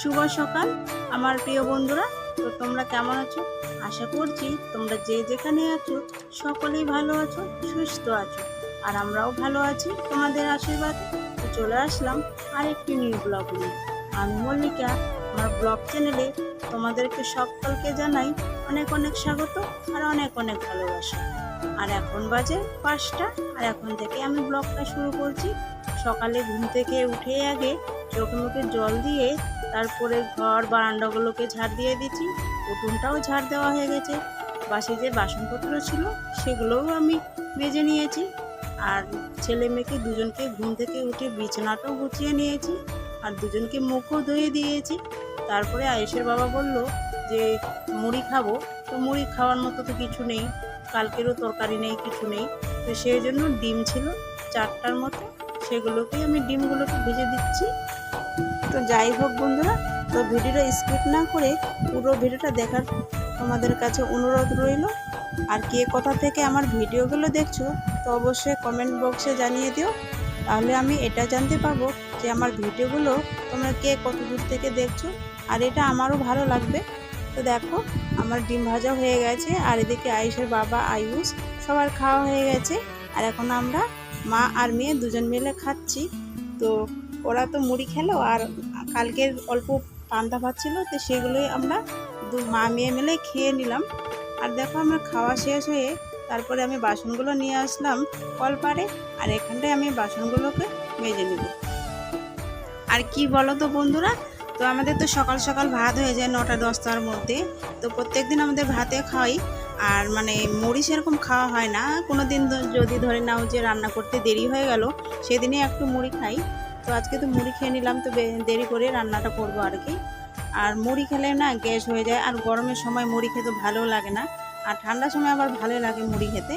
শুভ সকাল, আমার প্রিয় বন্ধুরা। তো তোমরা কেমন আছো? আশা করছি তোমরা যে যেখানে আছো, সকলেই ভালো আছো, সুস্থ আছো, আর আমরাও ভালো আছি তোমাদের আশীর্বাদ। চলে আসলাম আরেকটি নিউ ব্লগ নিয়ে। আমি মল্লিকা, আমার ব্লগ চ্যানেলে তোমাদেরকে সকলকে জানাই অনেক অনেক স্বাগত আর অনেক অনেক ভালোবাসা। আর এখন বাজে পাঁচটা। আর এখন থেকে আমি ব্লগটা শুরু করছি। সকালে ঘুম থেকে উঠে আগে চোখ মুখে জল দিয়ে তারপরে ঘর বারান্দাগুলোকে ঝাড় দিয়ে দিচ্ছি উঠোনটাও ঝাড় দেওয়া হয়ে গেছে। বাসে যে বাসনপত্র ছিল সেগুলোও আমি মেজে নিয়েছি। আর ছেলে মেয়েকে দুজনকে ঘুম থেকে উঠে বিছানাটাও গুছিয়ে নিয়েছি। আর দুজনকে মুখও ধুয়ে দিয়েছি। তারপরে আয়েশের বাবা বলল যে, মুড়ি খাব? তো মুড়ি খাওয়ার মতো তো কিছু নেই। কালকেরও তরকারি নেই, কিছু নেই। তো সেই জন্য ডিম ছিল চারটার মতো। সেগুলোকেই আমি ডিমগুলোকে ভেজে দিচ্ছি। তো যাই হোক বন্ধুরা, তো ভিডিওটা স্কিপ না করে পুরো ভিডিওটা দেখার তোমাদের কাছে অনুরোধ রইল। আর কে কোথা থেকে আমার ভিডিওগুলো দেখছ, তো অবশ্যই কমেন্ট বক্সে জানিয়ে দিও। তাহলে আমি এটা জানতে পারব যে আমার ভিডিওগুলো তোমরা কে কত দূর থেকে দেখছ, আর এটা আমারও ভালো লাগবে। তো দেখো আমার ডিম ভাজা হয়ে গেছে আর এদিকে আয়ুষের বাবা, আয়ুষ, সবার খাওয়া হয়ে গেছে। আর এখন আমরা মা আর মেয়ে দুজন মিলে খাচ্ছি। তো ওরা তো মুড়ি খেলো আর কালকের অল্প পান্তা ভাত ছিল, তো সেগুলোই আমরা দু মা মেয়ে মিলে খেয়ে নিলাম। আর দেখো আমরা খাওয়া শেষ হয়ে তারপরে আমি বাসনগুলো নিয়ে আসলাম কলপারে আর এখানটায় আমি বাসনগুলোকে মেজে নেব। আর কি বলো তো বন্ধুরা তো আমাদের তো সকাল সকাল ভাত হয়ে যায় নটা দশটার মধ্যে। তো প্রত্যেক দিন আমাদের ভাতে খাই। আর মানে মুড়ি সেরকম খাওয়া হয় না। কোনো দিন যদি ধরে নাও যে রান্না করতে দেরি হয়ে গেল সেদিনই একটু মুড়ি খাই। তো আজকে তো মুড়ি খেয়ে নিলাম, তো দেরি করে রান্নাটা করব আর কি। আর মুড়ি খেলে না গ্যাস হয়ে যায়। আর গরমের সময় মুড়ি খেতে ভালো লাগে না। আর ঠান্ডার সময় আবার ভালো লাগে মুড়ি খেতে।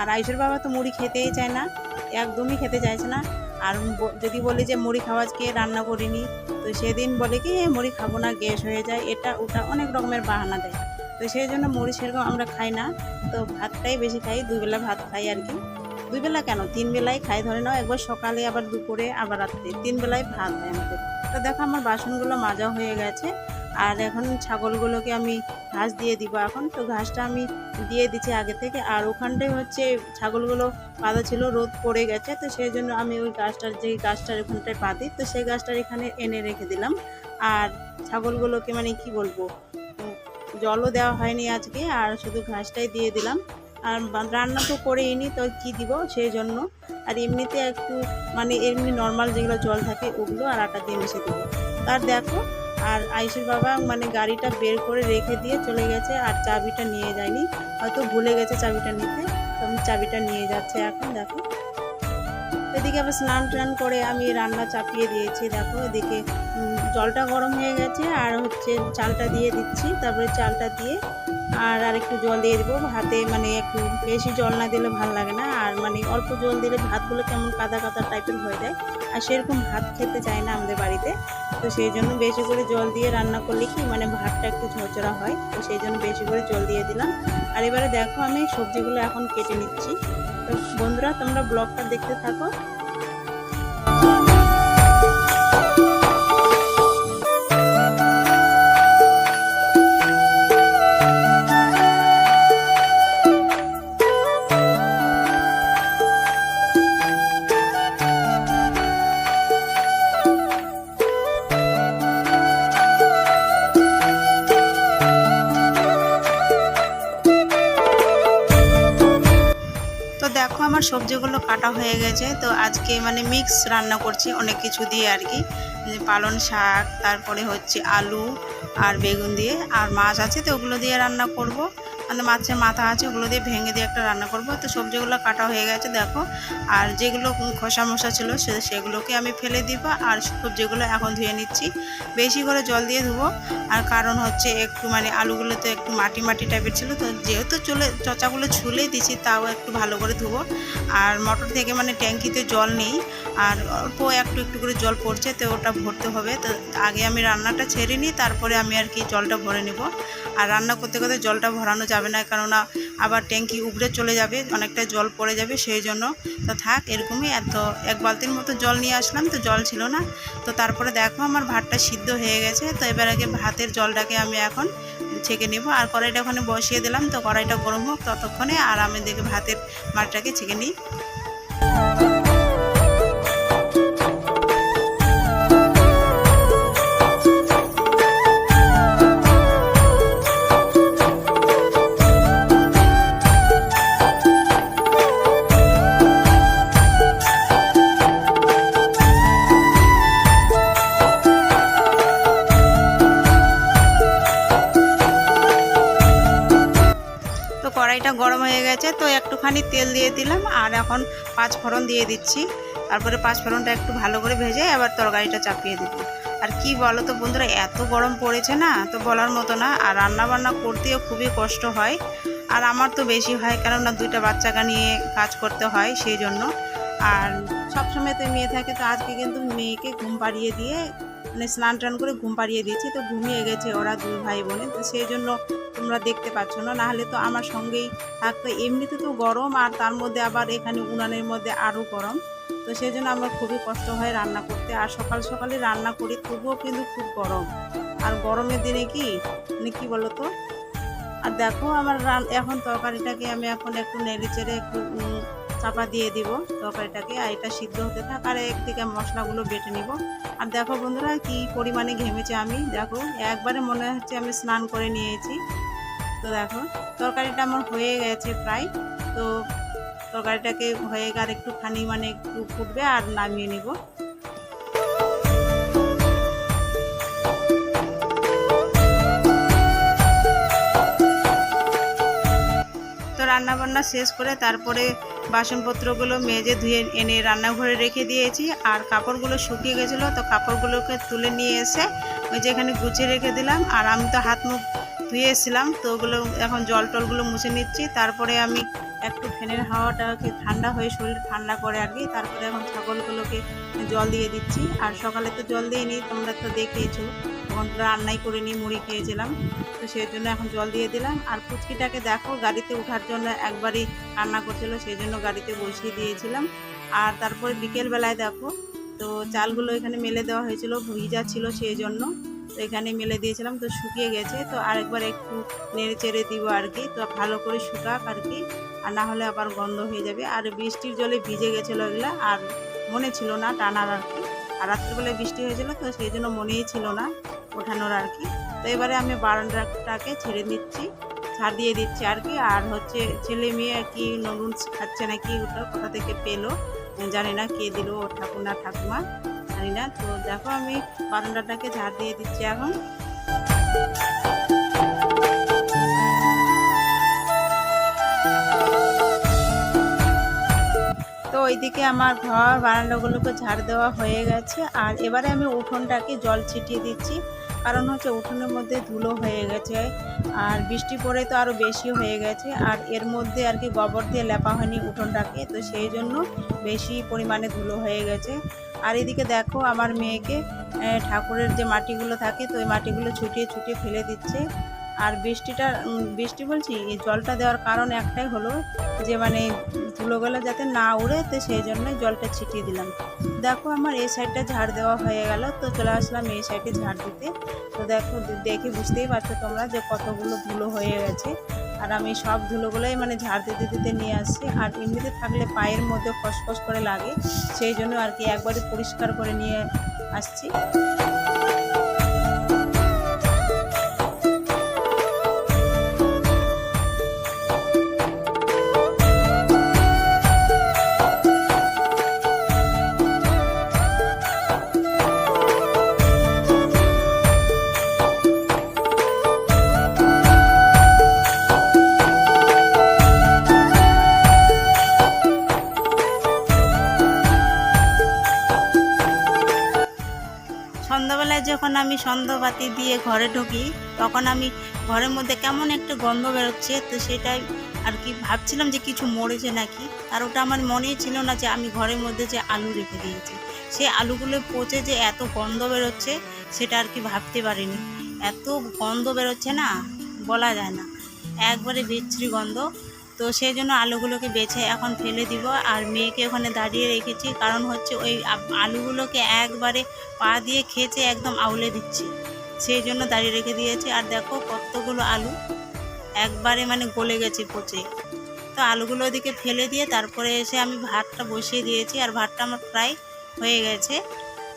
আর আয়ুষের বাবা তো মুড়ি খেতেই চায় না। একদমই খেতে চাইছে না। আর যদি বলি যে মুড়ি খাওয়া খাওয়াজকে রান্না করিনি তো সেদিন বলে কি "এ, মুড়ি খাব না গ্যাস হয়ে যায়। এটা ওটা অনেক রকমের বাহানা দেয়। তো সেই জন্য মুড়ি সেরকম আমরা খাই না। তো ভাতটাই বেশি খাই দুবেলা ভাত খাই আর কি। দুই বেলা কেন? তিন বেলায় খাই ধরে নাও একবার সকালে আবার দুপুরে আবার রাত্রে। তিন বেলায় ভাত হয় আমাদের। তো দেখো আমার বাসনগুলো মাজা হয়ে গেছে। আর এখন ছাগলগুলোকে আমি ঘাস দিয়ে দিব। এখন তো ঘাসটা আমি দিয়ে দিচ্ছি আগে থেকে। আর ওখানটায় হচ্ছে ছাগলগুলো বাঁধা ছিল, রোদ পড়ে গেছে, তো সেই জন্য আমি ওই গাছটার যে গাছটার ওখানটায় পাতি তো সেই গাছটার এখানে এনে রেখে দিলাম। আর ছাগলগুলোকে মানে কি বলব, জলও দেওয়া হয়নি আজকে, আর শুধু ঘাসটাই দিয়ে দিলাম। আর রান্না তো করেই নি, তো কি দিব সেই জন্য। আর এমনিতে একটু মানে এমনি নর্মাল যেগুলো জল থাকে ওগুলো আর আটা দিয়ে মিশে দেবো। আর দেখো আর আয়ুষের বাবা মানে গাড়িটা বের করে রেখে দিয়ে চলে গেছে আর চাবিটা নিয়ে যায়নি। হয়তো ভুলে গেছে চাবিটা নিতে। তো আমি চাবিটা নিয়ে যাচ্ছে এখন, দেখো। এদিকে আবার স্নান টান করে আমি রান্না চাপিয়ে দিয়েছি, দেখো। এদিকে জলটা গরম হয়ে গেছে আর হচ্ছে চালটা দিয়ে দিচ্ছি। তারপরে চালটা দিয়ে আর আর একটু জল দিয়ে দেবো। ভাতে মানে একটু বেশি জল না দিলে ভালো লাগে না। মানে অল্প জল দিলে ভাতগুলো কেমন কাদা কাদা টাইপের হয়ে যায়। আর সেরকম ভাত খেতে চায় না আমাদের বাড়িতে। তো সেই জন্য বেশি করে জল দিয়ে রান্না করলে কি মানে ভাতটা একটু ঝরঝরা হয়। তো সেই জন্য বেশি করে জল দিয়ে দিলাম। আর এবারে দেখো আমি সবজিগুলো এখন কেটে নিচ্ছি। তো বন্ধুরা, তোমরা ব্লগটা দেখতে থাকো। কাটা হয়ে গেছে। তো আজকে মানে মিক্স রান্না করছি, অনেক কিছু দিয়ে আর কি। পালন পালং শাক, তারপরে হচ্ছে আলু আর বেগুন দিয়ে। আর মাছ আছে তো ওগুলো দিয়ে রান্না করব। মানে মাছের মাথা আছে, ওগুলো দিয়ে ভেঙে দিয়ে একটা রান্না করব। তো সবজিগুলো কাটা হয়ে গেছে, দেখো। আর যেগুলো খোসা মশা ছিল, সে সেগুলোকে আমি ফেলে দিব, আর সবজিগুলো এখন ধুয়ে নিচ্ছি। বেশি করে জল দিয়ে ধুবো। আর কারণ হচ্ছে একটু মানে আলুগুলো তো একটু মাটি মাটি টাইপের ছিল, তো যেহেতু চলে চচাগুলো ছুলে দিছি, তাও একটু ভালো করে ধুবো। আর মোটর থেকে মানে ট্যাঙ্কিতে জল নেই, আর অল্প একটু একটু করে জল পড়ছে, তো ওটা ভরতে হবে। তো আগে আমি রান্নাটা ছেড়ে নিই, তারপরে আমি আর কি জলটা ভরে নেব। আর রান্না করতে করতে জলটা ভরানো যাবে না, কেননা আবার ট্যাঙ্কি উপরে চলে যাবে, অনেকটা জল পড়ে যাবে, সেই জন্য তো থাক, এরকমই এত, এক বালতির মতো জল নিয়ে আসলাম, তো জল ছিল না। তো তারপরে দেখো আমার ভাতটা সিদ্ধ হয়ে গেছে, তো এবার আগে ভাতের জলটাকে আমি এখন ছেঁকে নেব, আর কড়াইটা ওখানে বসিয়ে দিলাম, তো কড়াইটা গরম হোক ততক্ষণে, আর আমি দেখে ভাতের মাঠটাকে ছেঁকে নিই। কড়াইটা গরম হয়ে গেছে, তো একটুখানি তেল দিয়ে দিলাম আর এখন পাঁচ ফোড়ন দিয়ে দিচ্ছি। তারপরে পাঁচ ফোড়নটা একটু ভালো করে ভেজে আবার তরকারিটা চাপিয়ে দেবো। আর কি বলো তো বন্ধুরা, এত গরম পড়েছে না, তো বলার মতো না। আর রান্না বান্না করতেও খুবই কষ্ট হয়। আর আমার তো বেশি হয়, কেননা দুইটা বাচ্চাকে নিয়ে কাজ করতে হয় সেই জন্য। আর সবসময় তো মেয়ে থাকে, তো আজকে কিন্তু মেয়েকে ঘুম পাড়িয়ে দিয়ে মানে স্নান টান করে ঘুম পাড়িয়ে দিয়েছি, তো ঘুমিয়ে গেছে ওরা দুই ভাই বোনে। তো সেই জন্য তোমরা দেখতে পাচ্ছ না, নাহলে তো আমার সঙ্গেই থাকতো। এমনিতে তো গরম, আর তার মধ্যে আবার এখানে উনানের মধ্যে আরও গরম। তো সেই জন্য আমার খুবই কষ্ট হয় রান্না করতে, আর সকাল সকালে রান্না করি, তবুও কিন্তু খুব গরম। আর গরমের দিনে কি মানে কী বলো তো আর দেখো আমার রান, এখন তরকারিটাকে আমি এখন একটু নেড়ে চেড়ে একটু চাপা দিয়ে দিব তরকারিটাকে, আর এটা সিদ্ধ হতে থাক, আর একদিকে মশলাগুলো বেটে নিব। আর দেখো বন্ধুরা কি পরিমাণে ঘেমেছে আমি। দেখো, একবারে মনে হচ্ছে আমি স্নান করে নিয়েছি। তো দেখো, তরকারিটা আমার হয়ে গেছে প্রায়। তো তরকারিটাকে হয়ে গেলে একটুখানি মানে একটু ফুটবে আর নামিয়ে নিব। তো রান্না বান্না শেষ করে তারপরে বাসনপত্রগুলো মেজে ধুয়ে এনে রান্নাঘরে রেখে দিয়েছি। আর কাপড়গুলো শুকিয়ে গেছিল, তো কাপড়গুলোকে তুলে নিয়ে এসে ওই যে এখানে গুছিয়ে রেখে দিলাম। আর আমি তো হাত মুখ ধুয়ে এসেছিলাম তো ওগুলো এখন জল টলগুলো মুছে নিচ্ছি। তারপরে আমি একটু ফ্যানের হাওয়াটাকে ঠান্ডা হয়ে শরীর ঠান্ডা করে আর কি, তারপরে এখন ছাগলগুলোকে জল দিয়ে দিচ্ছি। আর সকালে তো জল দিইনি তোমরা তো দেখেইছো। তখন রান্নাই করে নিয়ে মুড়ি খেয়েছিলাম, তো সেই জন্য এখন জল দিয়ে দিলাম। আর পুচকিটাকে দেখো, গাড়িতে ওঠার জন্য একবারই রান্না করছিল, সেই জন্য গাড়িতে বসিয়ে দিয়েছিলাম। আর তারপরে বিকেলবেলায় দেখো, তো চালগুলো এখানে মেলে দেওয়া হয়েছিল ভিজা ছিল সেই জন্য। তো এখানে মেলে দিয়েছিলাম, তো শুকিয়ে গেছে। তো আরেকবার একটু নেড়ে চেড়ে দিব আর কি। তো ভালো করে শুকাক আর কি, আর না হলে আবার গন্ধ হয়ে যাবে। আর বৃষ্টির জলে ভিজে গেছিল এগুলো, আর মনে ছিল না টানার আর কি। আর রাত্রিবেলায় বৃষ্টি হয়েছিল, তো সেই জন্য মনেই ছিল না ওঠানোর আর কি। তো এবারে আমি বারান্দাটাকে ছেড়ে দিচ্ছি ছাড় দিয়ে দিচ্ছি আর কি। আর হচ্ছে ছেলে মেয়ে কি নুডলস খাচ্ছে নাকি ওটা কোথা থেকে পেল, জানি না কে দিল ঠাকুর না ঠাকুমা। জানি না। তো দেখো আমি বারান্দাটাকে ঝাড় দিয়ে দিচ্ছি এখন। তো ওইদিকে আমার ঘর, বারান্দাগুলোকে ঝাড় দেওয়া হয়ে গেছে। আর এবারে আমি উঠোনটাকে জল ছিটিয়ে দিচ্ছি। কারণ হচ্ছে উঠোনের মধ্যে ধুলো হয়ে গেছে। আর বৃষ্টি পড়ে তো আরও বেশি হয়ে গেছে। আর এর মধ্যে আর কি গোবর দিয়ে লেপা হয়নি উঠোনটাকে। তো সেই জন্য বেশি পরিমাণে ধুলো হয়ে গেছে। আর এদিকে দেখো আমার মেয়েকে ঠাকুরের যে মাটিগুলো থাকে, তো ওই মাটিগুলো ছুটিয়ে ছুটিয়ে ফেলে দিচ্ছে। আর বৃষ্টিটা বৃষ্টি বলছি, এই জলটা দেওয়ার কারণ একটাই হলো যে মানে ধুলোগুলো যাতে না উড়ে, তো সেই জন্যই জলটা ছিটিয়ে দিলাম। দেখো আমার এই সাইডটা ঝাড় দেওয়া হয়ে গেল, তো চলে আসলাম এই সাইডে ঝাড় দিতে। তো দেখো, দেখে বুঝতেই পারছ তোমরা যে কতগুলো ধুলো হয়ে গেছে। আর আমি সব ধুলোগুলোই মানে ঝাড় দিতে দিতে নিয়ে আসছি। আর এমনিতে থাকলে পায়ের মধ্যে খসখস করে লাগে, সেই জন্য আর কি একবারই পরিষ্কার করে নিয়ে আসছি। আমি সন্ধ্যাবাতি দিয়ে ঘরে ঢুকি, তখন আমি ঘরের মধ্যে কেমন একটা গন্ধ বেরোচ্ছে, তো সেটাই আর কি ভাবছিলাম যে কিছু মরেছে নাকি, আর ওটা আমার মনেই ছিল না যে আমি ঘরের মধ্যে যে আলু রেখে দিয়েছি। সেই আলুগুলো পচে যে এত গন্ধ বেরোচ্ছে, সেটা আর কি ভাবতে পারিনি। এত গন্ধ বেরোচ্ছে না, বলা যায় না। একবারে বিচ্ছিরি গন্ধ। তো সেই জন্য আলুগুলোকে বেছে এখন ফেলে দিব। আর মেয়েকে ওখানে দাঁড়িয়ে রেখেছি। কারণ হচ্ছে ওই আলুগুলোকে একবারে পা দিয়ে খেচে একদম আউলে দিচ্ছি। সেই জন্য দাঁড়িয়ে রেখে দিয়েছি। আর দেখো কতগুলো আলু একবারে মানে গলে গেছে পচে। তো আলুগুলো ওদিকে ফেলে দিয়ে তারপরে এসে আমি ভাতটা বসিয়ে দিয়েছি। আর ভাতটা আমার প্রায় হয়ে গেছে।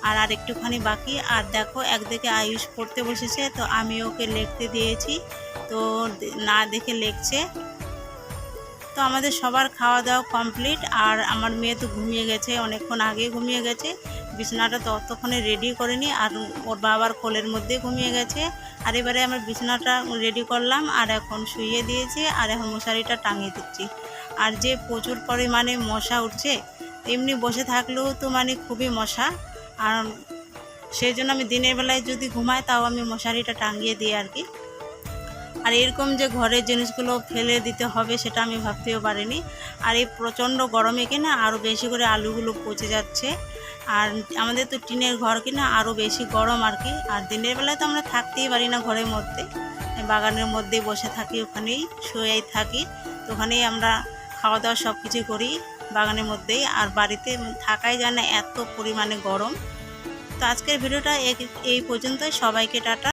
আর আর একটুখানি বাকি। আর দেখো একদিকে আয়ুষ পড়তে বসেছে। তো আমি ওকে লিখতে দিয়েছি। তো না দেখে লিখছে। তো আমাদের সবার খাওয়া দাওয়া কমপ্লিট, আর আমার মেয়ে তো ঘুমিয়ে গেছে, অনেকক্ষণ আগে ঘুমিয়ে গেছে। বিছানাটা ততক্ষণে রেডি করিনি, আর ওর বাবার কোলের মধ্যে ঘুমিয়ে গেছে। আর এবারে আমার বিছানাটা রেডি করলাম, আর এখন শুইয়ে দিয়েছি, আর এখন মশারিটা টাঙিয়ে দিচ্ছি। আর যে প্রচুর পরিমাণে মশা উঠছে এমনি বসে থাকলেও তো মানে খুবই মশা। আর সেই জন্য আমি দিনের বেলায় যদি ঘুমাই, তাও আমি মশারিটা টাঙিয়ে দিই আর কি। আর এরকম যে ঘরের জিনিসগুলো ফেলে দিতে হবে সেটা আমি ভাবতেও পারিনি। আর এই প্রচণ্ড গরমে কিনা আরও বেশি করে আলুগুলো পচে যাচ্ছে। আর আমাদের তো টিনের ঘর কিনা আরও বেশি গরম আর কি। আর দিনের বেলায় তো আমরা থাকতেই পারি না ঘরের মধ্যে। বাগানের মধ্যেই বসে থাকি, ওখানেই শুয়েই থাকি। তো ওখানেই আমরা খাওয়া দাওয়া সব কিছু করি বাগানের মধ্যেই। আর বাড়িতে থাকাই যায় না, এত পরিমাণে গরম। তো আজকের ভিডিওটা এই পর্যন্তই। সবাইকে টাটা।